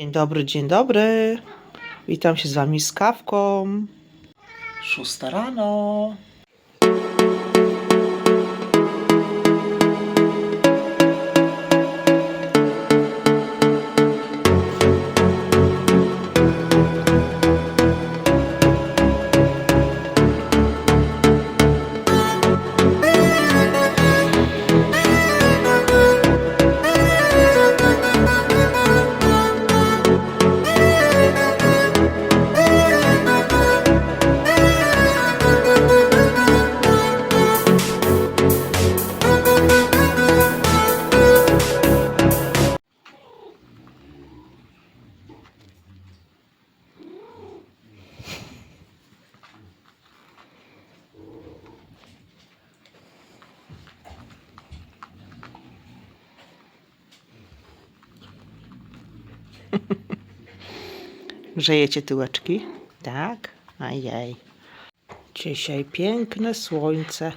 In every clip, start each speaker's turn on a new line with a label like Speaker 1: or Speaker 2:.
Speaker 1: Dzień dobry, dzień dobry. Witam się z wami z kawką. Szósta rano. Grzejecie tyłeczki? Tak? Ajaj. Dzisiaj piękne słońce.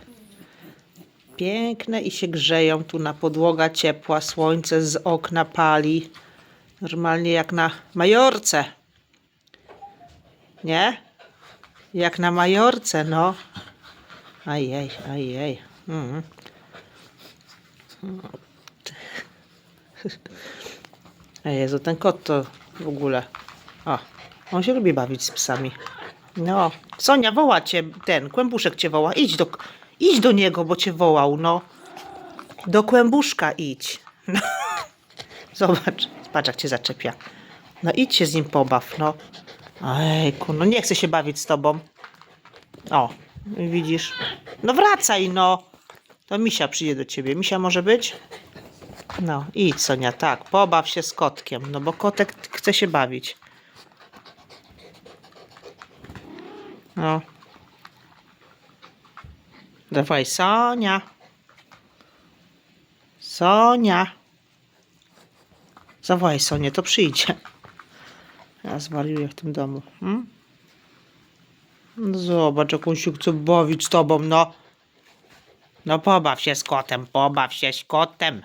Speaker 1: Piękne i się grzeją. Tu na podłoga ciepła, słońce z okna pali. Normalnie jak na Majorce. Nie? Jak na Majorce, no. Ajej, ajej. Mm. Jezu, ten kot to w ogóle. O, on się lubi bawić z psami. No, Sonia, woła cię ten, kłębuszek cię woła. Idź do, idź do niego, bo cię wołał, no. Do kłębuszka idź. No. Zobacz, patrz jak cię zaczepia. No idź się z nim pobaw, no. Ejku, no nie chcę się bawić z tobą. O, widzisz. No wracaj, no. To Misia przyjdzie do ciebie. Misia może być? No, idź Sonia, tak, pobaw się z kotkiem, no bo kotek chce się bawić. No. Dawaj, Sonia. Sonia. Zawołaj Sonię, to przyjdzie. Ja zwariuję w tym domu. Hmm? No Zobacz, jak on się chce bawić z tobą, no. No pobaw się z kotem, pobaw się z kotem.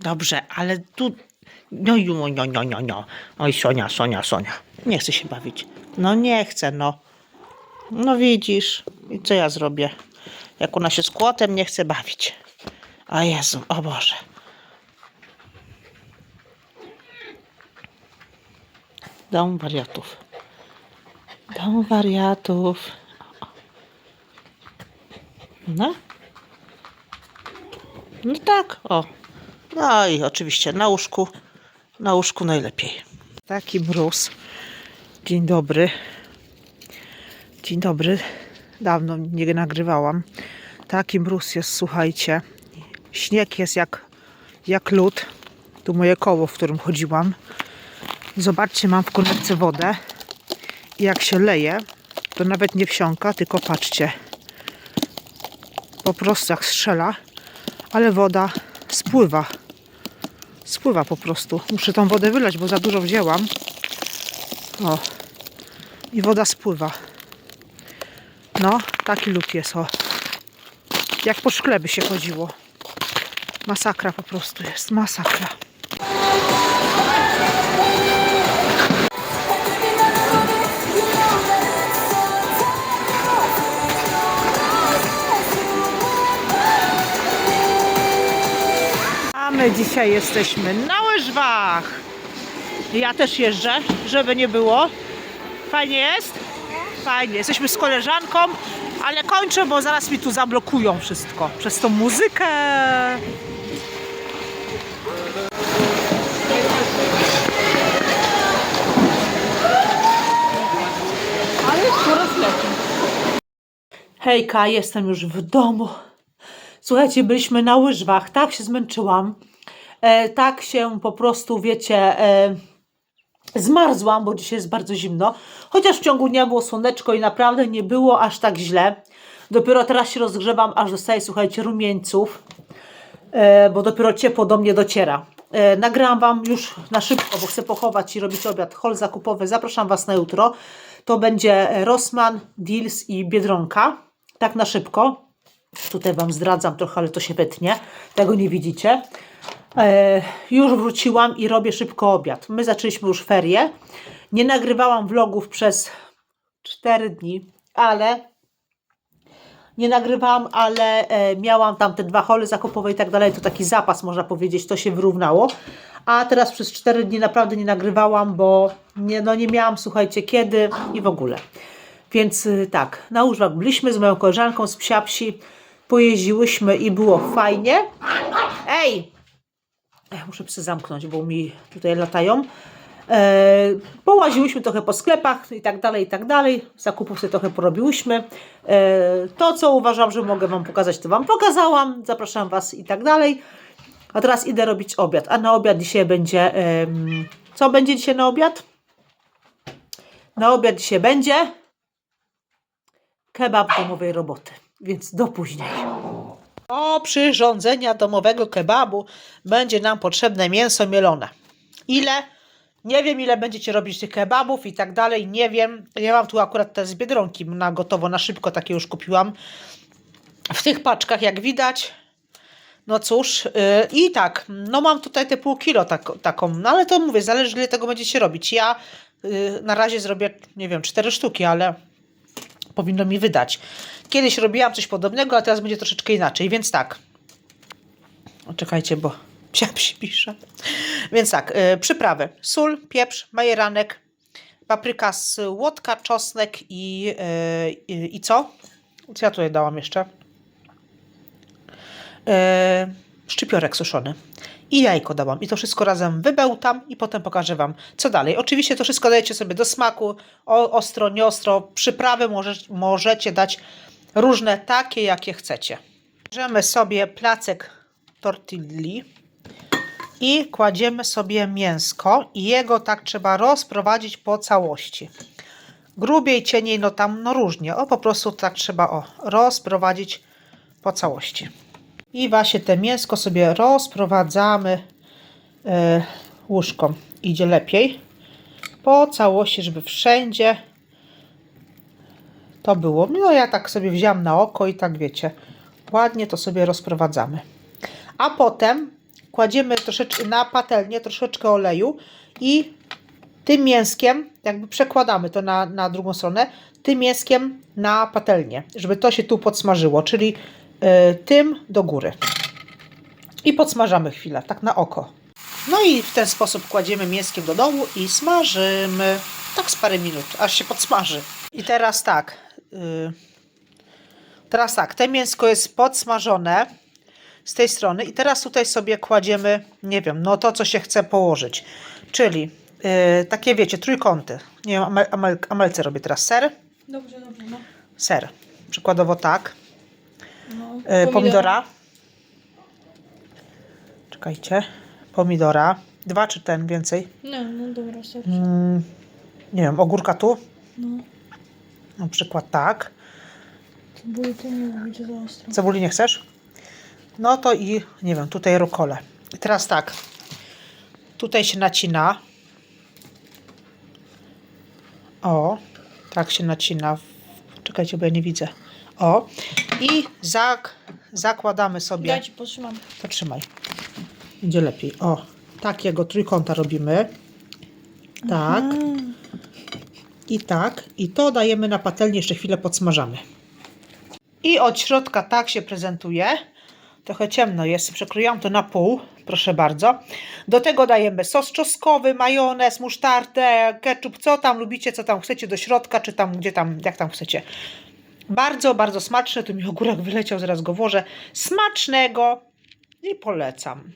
Speaker 1: Dobrze, ale tu... No, no, no, no, no, no. Oj, Sonia, Sonia, Sonia. Nie chce się bawić. No nie chcę, no. No widzisz. I co ja zrobię? Jak ona się z kłotem nie chce bawić. O Jezu, o Boże. Dom wariatów. Dom wariatów. No. No tak, o. No i oczywiście na łóżku. Na łóżku najlepiej. Taki mróz. Dzień dobry. Dzień dobry. Dawno nie nagrywałam. Taki mróz jest, słuchajcie. Śnieg jest jak, jak lód. Tu moje koło, w którym chodziłam. Zobaczcie, mam w konewce wodę. I jak się leje, to nawet nie wsiąka, tylko patrzcie. Po prostu jak strzela, ale woda spływa. Spływa po prostu. Muszę tą wodę wylać, bo za dużo wzięłam. O. I woda spływa. No, taki lód jest, o. Jak po szkle by się chodziło. Masakra po prostu jest, masakra. My dzisiaj jesteśmy na łyżwach. Ja też jeżdżę, żeby nie było. Fajnie jest? Fajnie. Jesteśmy z koleżanką, ale kończę, bo zaraz mi tu zablokują wszystko przez tą muzykę. Hejka, jestem już w domu. Słuchajcie, byliśmy na łyżwach, tak się zmęczyłam. E, tak się po prostu, wiecie, e, zmarzłam, bo dzisiaj jest bardzo zimno. Chociaż w ciągu dnia było słoneczko i naprawdę nie było aż tak źle. Dopiero teraz się rozgrzewam, aż dostaję, słuchajcie, rumieńców, e, bo dopiero ciepło do mnie dociera. E, Wam już na szybko, bo chcę pochować i robić obiad hol zakupowy. Zapraszam Was na jutro. To będzie Rossmann, Deals i Biedronka. Tak na szybko. Tutaj Wam zdradzam trochę, ale to się wytnie. Tego nie widzicie. E, już wróciłam i robię szybko obiad. My zaczęliśmy już ferie. Nie nagrywałam vlogów przez 4 dni, ale nie nagrywałam, ale e, miałam tam te dwa hole zakupowe i tak dalej. To taki zapas, można powiedzieć, to się wyrównało. A teraz przez 4 dni naprawdę nie nagrywałam, bo nie, no nie miałam, słuchajcie, kiedy i w ogóle. Więc y, tak, na Użwak byliśmy z moją koleżanką z Psiapsi, pojeździłyśmy i było fajnie. Ej! Muszę psy zamknąć, bo mi tutaj latają. E, połaziłyśmy trochę po sklepach i tak dalej, i tak dalej. Zakupów sobie trochę porobiłyśmy. E, to, co uważam, że mogę Wam pokazać, to Wam pokazałam. Zapraszam Was i tak dalej. A teraz idę robić obiad. A na obiad dzisiaj będzie... co będzie dzisiaj na obiad? Na obiad dzisiaj będzie kebab domowej roboty. Więc do później. Do przyrządzenia domowego kebabu będzie nam potrzebne mięso mielone. Ile? Nie wiem, ile będziecie robić tych kebabów i tak dalej. Nie wiem. Ja mam tu akurat te z biedronki na gotowo, na szybko takie już kupiłam. W tych paczkach, jak widać. No cóż, yy, i tak, no mam tutaj te pół kilo tak, taką, no ale to mówię, zależy ile tego będziecie robić. Ja yy, na razie zrobię, nie wiem, cztery sztuki, ale powinno mi wydać. Kiedyś robiłam coś podobnego, a teraz będzie troszeczkę inaczej, więc tak. Czekajcie, bo psia psi pisze. Więc tak, y, przyprawy. Sól, pieprz, majeranek, papryka z łotka, czosnek i, y, i, co? Co ja tutaj dałam jeszcze? E, szczypiorek suszony. I jajko dałam. I to wszystko razem wybełtam i potem pokażę Wam, co dalej. Oczywiście to wszystko dajecie sobie do smaku. O, ostro, nieostro. Przyprawy może, możecie dać różne, takie jakie chcecie. Bierzemy sobie placek tortilli i kładziemy sobie mięsko i jego tak trzeba rozprowadzić po całości. Grubiej, cieniej, no tam no różnie. O, po prostu tak trzeba o, rozprowadzić po całości. I właśnie te mięsko sobie rozprowadzamy e, łóżką. Idzie lepiej. Po całości, żeby wszędzie to było. No ja tak sobie wziąłam na oko i tak wiecie. Ładnie to sobie rozprowadzamy. A potem kładziemy troszeczkę na patelnię troszeczkę oleju i tym mięskiem jakby przekładamy to na, na drugą stronę, tym mięskiem na patelnię, żeby to się tu podsmażyło, czyli tym do góry. I podsmażamy chwilę, tak na oko. No i w ten sposób kładziemy mięskiem do dołu i smażymy. Tak z parę minut, aż się podsmaży. I teraz tak. y, teraz tak, te mięsko jest podsmażone z tej strony i teraz tutaj sobie kładziemy, nie wiem, no to co się chce położyć. Czyli y, takie wiecie, trójkąty. Nie wiem, amel, amel, amelce robię teraz ser.
Speaker 2: Dobrze, dobrze, no.
Speaker 1: Ser. Przykładowo tak.
Speaker 2: No.
Speaker 1: E, pomidora. Czekajcie. Pomidora. Dwa czy ten więcej?
Speaker 2: No, no dobra.
Speaker 1: Mm, nie wiem, ogórka tu.
Speaker 2: No,
Speaker 1: Na przykład tak.
Speaker 2: cebuli to nie będzie za ostro.
Speaker 1: Cebuli nie chcesz? No to i nie wiem, tutaj rukole. I teraz tak. Tutaj się nacina. O, tak się nacina. Czekajcie, bo ja nie widzę. O. I zak zakładamy sobie.
Speaker 2: Dajcie, potrzymam.
Speaker 1: To trzymaj. Będzie lepiej. O, takiego trójkąta robimy. Tak. I tak. I to dajemy na patelnię, jeszcze chwilę podsmażamy. I od środka tak się prezentuje. Trochę ciemno jest. Przekroiłam to na pół. Proszę bardzo. Do tego dajemy sos czosnkowy, majonez, musztardę, ketchup, co tam lubicie, co tam chcecie do środka, czy tam, gdzie tam, jak tam chcecie. Bardzo, bardzo smaczne. Tu mi ogórek wyleciał, zaraz go włożę. Smacznego i polecam.